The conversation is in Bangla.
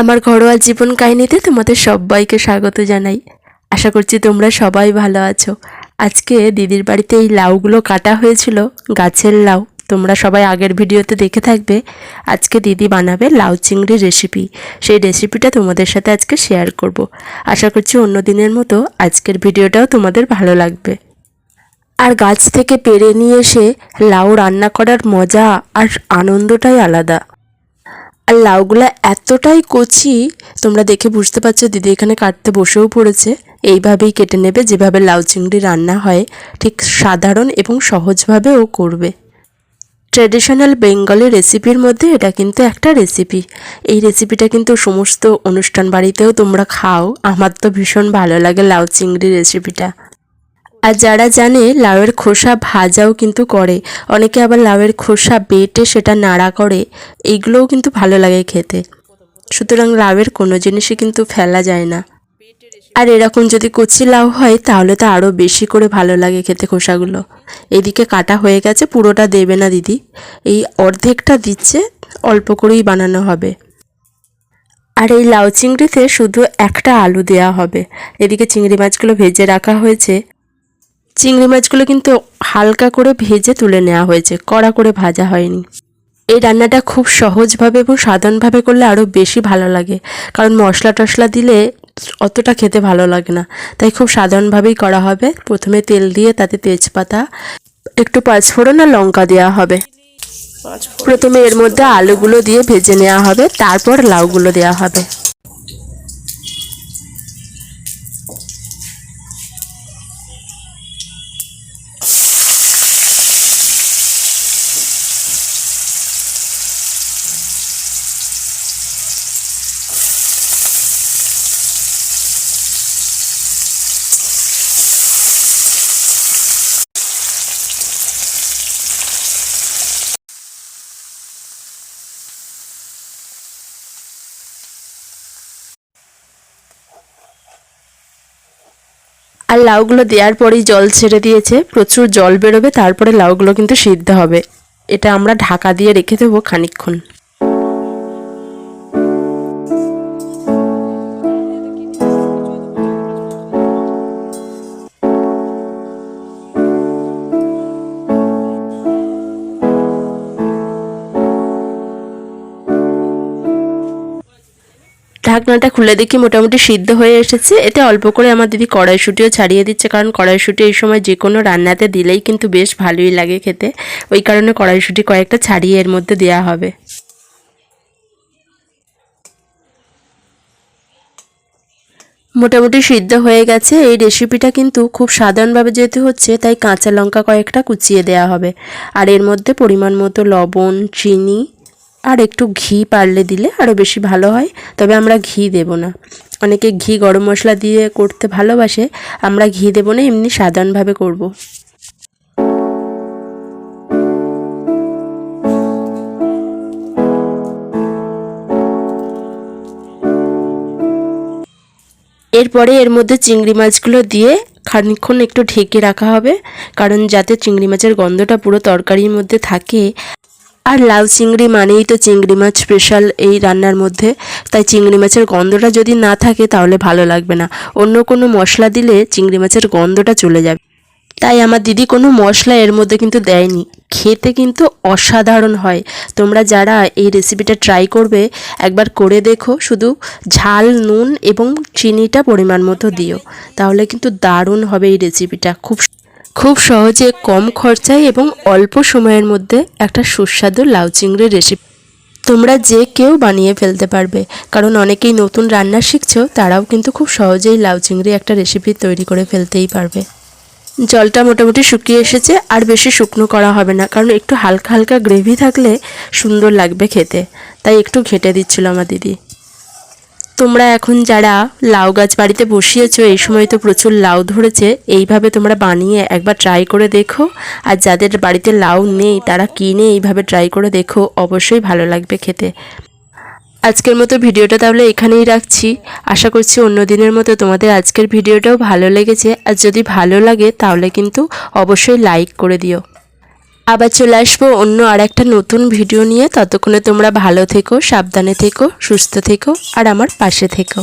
আমার ঘরোয়া জীবন কাহিনীতে তোমাদের সবাইকে স্বাগত জানাই। আশা করছি তোমরা সবাই ভালো আছো। আজকে দিদির বাড়িতে এই লাউগুলো কাটা হয়েছিল, গাছের লাউ। তোমরা সবাই আগের ভিডিওতে দেখে থাকবে, আজকে দিদি বানাবে লাউ চিংড়ির রেসিপি সেই রেসিপিটা তোমাদের সাথে আজকে শেয়ার করব। আশা করছি অন্য দিনের মতো আজকের ভিডিওটাও তোমাদের ভালো লাগবে। আর গাছ থেকে পেরে নিয়ে এসে লাউ রান্না করার মজা আর আনন্দটাই আলাদা। আর লাউগুলো এতটাই কচি, তোমরা দেখে বুঝতে পারছ দিদি এখানে কাটতে বসেও পড়েছে। এইভাবেই কেটে নেবে, যেভাবে লাউ চিংড়ি রান্না হয়, ঠিক সাধারণ এবং সহজভাবেও করবে। ট্র্যাডিশনাল বেঙ্গলি রেসিপির মধ্যে এটা কিন্তু একটা রেসিপি এই রেসিপিটা কিন্তু সমস্ত অনুষ্ঠান বাড়িতেও তোমরা খাও। আমার তো ভীষণ ভালো লাগে লাউ চিংড়ি রেসিপিটা আর যারা জানে লাউয়ের খোসা ভাজাও কিন্তু করে, অনেকে আবার লাউয়ের খোসা বেটে সেটা নাড়া করে, এইগুলোও কিন্তু ভালো লাগে খেতে। সুতরাং লাউয়ের কোনো জিনিসই কিন্তু ফেলা যায় না। আর এরকম যদি কচি লাউ হয়, তাহলে তো আরও বেশি করে ভালো লাগে খেতে খোসাগুলো। এদিকে কাটা হয়ে গেছে, পুরোটা দেবে না দিদি। এই অর্ধেকটা দিচ্ছে, অল্প করেই বানানো হবে। আর এই লাউ চিংড়িতে শুধু একটা আলু দেওয়া হবে। এদিকে চিংড়ি মাছগুলো ভেজে রাখা হয়েছে। চিংড়ি মাছগুলো কিন্তু হালকা করে ভেজে তুলে নেওয়া হয়েছে, কড়া করে ভাজা হয়নি। এই রান্নাটা খুব সহজভাবে এবং সাধারণভাবে করলে আরও বেশি ভালো লাগে, কারণ মশলা টশলা দিলে অতটা খেতে ভালো লাগে না। তাই খুব সাধারণভাবেই করা হবে। প্রথমে তেল দিয়ে তাতে তেজপাতা, একটু পাঁচফোড়ন আর লঙ্কা দেওয়া হবে। প্রথমে এর মধ্যে আলুগুলো দিয়ে ভেজে নেওয়া হবে, তারপর লাউগুলো দেওয়া হবে। আর লাউগুলো দেওয়ার পরেই জল ছেড়ে দিয়েছে, প্রচুর জল বেরোবে, তারপরে লাউগুলো কিন্তু সিদ্ধ হবে। এটা আমরা ঢাকা দিয়ে রেখে দেবো খানিকক্ষণ। ঢাকনাটা খুলে দেখি, মোটামুটি সিদ্ধ হয়ে এসেছে। এতে অল্প করে আমার দিদি কড়াইশুঁটিও ছাড়িয়ে দিচ্ছে, কারণ কড়াইশুঁটি এই সময় যে কোনো রান্নাতে দিলেই কিন্তু বেশ ভালোই লাগে খেতে। ওই কারণে কড়াইশুঁটি কয়েকটা ছাড়িয়ে এর মধ্যে দেওয়া হবে। মোটামুটি সিদ্ধ হয়ে গেছে। এই রেসিপিটা কিন্তু খুব সাধারণভাবে যেহেতু হচ্ছে, তাই কাঁচা লঙ্কা কয়েকটা কুচিয়ে দেওয়া হবে। আর এর মধ্যে পরিমাণ মতো লবণ, চিনি আর একটু ঘি পারলে দিলে আরও বেশি ভালো হয়, তবে আমরা ঘি দেব না অনেকে ঘি গরম মশলা দিয়ে করতে ভালোবাসে, আমরা ঘি দেবো না, এমনি সাধারণভাবে করব। এরপরে এর মধ্যে চিংড়ি মাছগুলো দিয়ে খানিকক্ষণ একটু ঢেকে রাখা হবে, কারণ যাতে চিংড়ি মাছের গন্ধটা পুরো তরকারির মধ্যে থাকে আর লাউ চিংড়ি মানেই তো চিংড়ি মাছ স্পেশাল এই রান্নার মধ্যে। তাই চিংড়ি মাছের গন্ধটা যদি না থাকে তাহলে ভালো লাগবে না। অন্য কোনো মশলা দিলে চিংড়ি মাছের গন্ধটা চলে যাবে। তাই আমার দিদি কোনো মশলা এর মধ্যে কিন্তু দেয়নি। খেতে কিন্তু অসাধারণ হয়। তোমরা যারা এই রেসিপিটা ট্রাই করবে, একবার করে দেখো। শুধু ঝাল, নুন এবং চিনিটা পরিমাণ মতো দিও। তাহলে কিন্তু দারুণ হবে এই রেসিপিটা খুব খুব সহজে কম খরচায় এবং অল্প সময়ের মধ্যে একটা সুস্বাদু লাউ চিংড়ির রেসিপি তোমরা যে কেউ বানিয়ে ফেলতে পারবে, কারণ অনেকেই নতুন রান্না শিখছো, তারাও কিন্তু খুব সহজেই লাউ চিংড়ি একটা রেসিপি তৈরি করে ফেলতেই পারবে। জলটা মোটামুটি শুকিয়ে এসেছে, আর বেশি শুকনো করা হবে না, কারণ একটু হালকা হালকা গ্রেভি থাকলে সুন্দর লাগবে খেতে। তাই একটু ঘেটে দিচ্ছিল আমার দিদি। তোমরা এখন যারা লাউ গাছ বাড়িতে বসিয়েছো, এই সময় তো প্রচুর লাউ ধরেছে, এইভাবে তোমরা বানিয়ে একবার ট্রাই করে দেখো। আর যাদের বাড়িতে লাউ নেই, তারা কিনে এইভাবে ট্রাই করে দেখো, অবশ্যই ভালো লাগবে খেতে। আজকের মতো ভিডিওটা তাহলে এখানেই রাখছি। আশা করছি অন্য দিনের মতো তোমাদের আজকের ভিডিওটাও ভালো লেগেছে। আর যদি ভালো লাগে, তাহলে কিন্তু অবশ্যই লাইক করে দিও। আবার চলে আসব অন্য আর একটা নতুন ভিডিও নিয়ে। ততক্ষণে তোমরা ভালো থেকো, সাবধানে থেকো, সুস্থ থেকো, আর আমার পাশে থেকো।